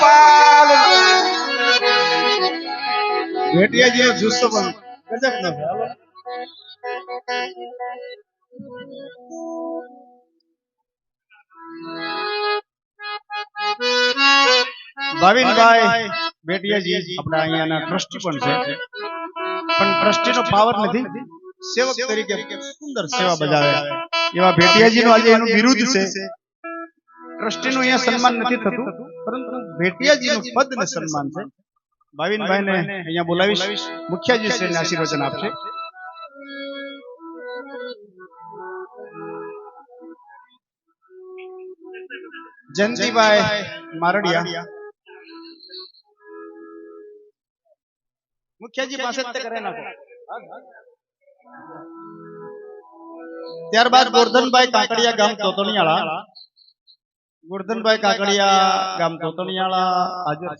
ગોપાલ ભેટિયા જે જુસ્સો પણ ભાવિનભાઈ, બેટિયાજી આપણા અહીંયાના ટ્રસ્ટી પણ છે. પણ ટ્રસ્ટીનો પાવર નથી. સેવક તરીકે સુંદર સેવા બજાવે. એવા ભેટિયાજી નું આજે એનું વિરુદ્ધ છે. ટ્રસ્ટી નું અહીંયા સન્માન નથી થતું પરંતુ ભેટિયાજીનું પદ ને સન્માન છે. ભાવિનભાઈ ને અહીંયા બોલાવીશ. મુખ્યજી શ્રીને આશીર્વચન આપશે. જયંતિભાઈ મારડિયા. મુખ્યજી પાસે નાખો. ત્યારબાદ ગોરધનભાઈ કાકડિયા ગામ તોતણિયાળા ગોરધનભાઈ કાકડિયા ગામ તોતણિયાળા હાજર